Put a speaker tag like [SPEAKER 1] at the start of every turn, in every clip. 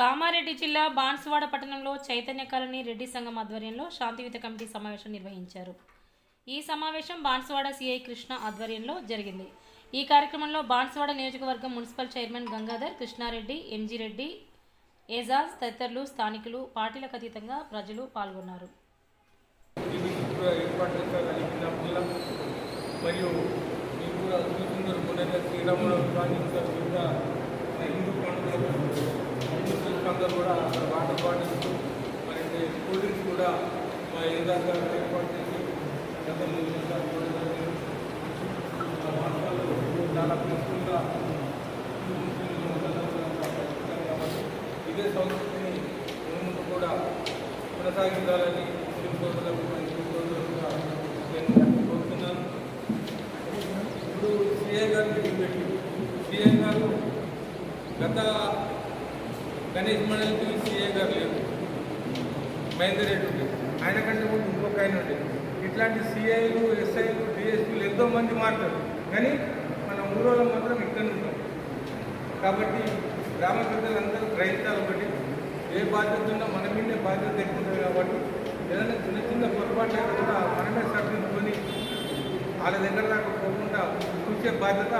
[SPEAKER 1] కామారెడ్డి జిల్లా బాన్సువాడ పట్టణంలో చైతన్య కాలనీ రెడ్డి సంఘం ఆధ్వర్యంలో శాంతియుత కమిటీ సమావేశం నిర్వహించారు. ఈ సమావేశం బాన్సువాడ సిఐ కృష్ణ ఆధ్వర్యంలో జరిగింది. ఈ కార్యక్రమంలో బాన్సువాడ నియోజకవర్గం municipal chairman Gangadhar Krishna Reddy MG Reddy Ejaz తదితరులు స్థానికులు పార్టీలకు అతీతంగా ప్రజలు పాల్గొన్నారు.
[SPEAKER 2] మరియు ఇంకా హిందూ అందరూ కూడా అక్కడ వాటర్ బాటిల్స్ మరి కూల్ డ్రింక్స్ కూడా మా ఏరియాగా ఏర్పాటు చేసి గతంలో కూడా చాలా పీస్ఫుల్గా ఇదే సంస్కృతిని ముందు కూడా కొనసాగించాలని ముస్లిం నేను కోరుతున్నాను. ఇప్పుడు సిఐ గారిని పెట్టి సిఎం గారు గత గణేష్ మండలికి సిఐ గారు లేరు. మహేందర్ రెడ్డి ఆయన కంటే ముందు ఇంకొక ఆయన ఉండేది ఇట్లాంటి సిఐలు ఎస్ఐలు డిఎస్పీలు ఎంతో మంది మారుతారు. కానీ మన ఊరోళ్ళు మాత్రం ఇక్కడ ఉంటాం కాబట్టి గ్రామ పెద్దలందరూ గ్రహించాలి ఒకటి. ఏ బాధ్యత ఉన్నా మన మీదే బాధ్యత ఎక్కువ ఉంటుంది కాబట్టి ఏదైనా చిన్న చిన్న పొరపాటు కూడా మనమే సరిదిద్దుకొని వాళ్ళ దగ్గర దాకా పోకుండా చూసే బాధ్యత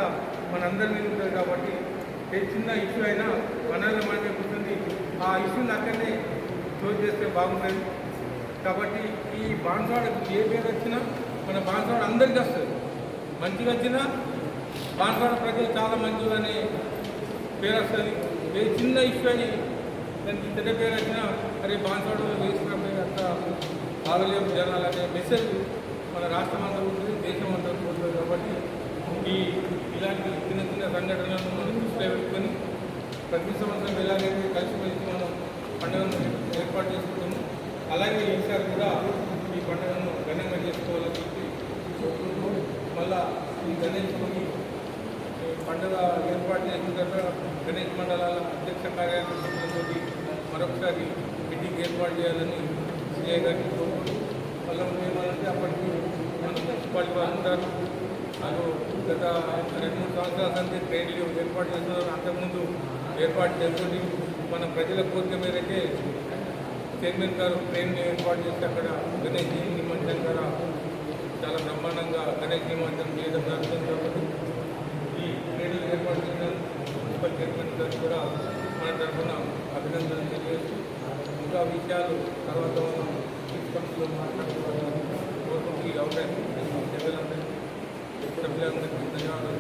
[SPEAKER 2] మనందరి మీద ఉంటుంది కాబట్టి ఏ చిన్న ఇష్యూ అయినా మనల్ని మనమే కూర్చుంది ఆ ఇష్యూని అక్కడనే క్లోజ్ చేస్తే బాగుంటుంది. కాబట్టి ఈ బాన్సాడకు ఏ పేరు వచ్చినా మన బాన్సాడ అందరికీ వస్తుంది. మంచిగా వచ్చినా బాన్సాడ ప్రజలు చాలా మంచిగా అనే పేరు వస్తుంది. ఏ చిన్న ఇష్యూ అని దానికి చెడ్డ పేరు వచ్చినా అరే బాన్సాడలో వేసిన పేరు అంతా జనాలు అనే మెసేజ్ మన రాష్ట్రం అంతా ఉంటుంది దేశం అంతా ఉంటుంది. కాబట్టి ఈ ఇలాంటి చిన్న చిన్న సంఘటనలు మనం పెట్టుకొని ప్రతి సంవత్సరం ఎలాగైతే కలిసిమెలిసి మనం పండుగను ఏర్పాటు చేసుకుంటాము. అలాగే ఈసారి కూడా ఈ పండుగను ఘనంగా చేసుకోవాలని చెప్పి కోరుకుంటూ మళ్ళా ఈ గణేష్ని పండుగ ఏర్పాటు చేసిన తర్వాత గణేష్ మండలాల అధ్యక్ష కార్యాలయంతో మరొకసారి మీటింగ్ ఏర్పాటు చేయాలని సీఐ గారికి కోరుకుంటూ మళ్ళీ ఏమనంటే అప్పటికి మన మున్సిపాలిటీ వాళ్ళు ఉంటారు గత రెండు మూడు సంవత్సరాల నుంచి ట్రైన్లు ఏర్పాటు చేస్తున్నారు. అంతకుముందు ఏర్పాటు చేసుకొని మన ప్రజల కోరిక మేరకే చైర్మన్ గారు ట్రైన్ ఏర్పాటు చేస్తే అక్కడ గణేష్ నిమజ్జనం గారు చాలా బ్రహ్మాండంగా గణేష్ నిమజ్జనం చేయడం జరుగుతుంది కాబట్టి ఈ ట్రైన్లు ఏర్పాటు చేసిన మున్సిపల్ చైర్మన్ గారు కూడా మన తరఫున అభినందనలు తెలియజేస్తూ ఇంకా విషయాలు తర్వాత మనం తీసుకొని మాట్లాడుకోవాలని కోరుకుంటూ ఈ అవకాశం ജില്ലകളിൽ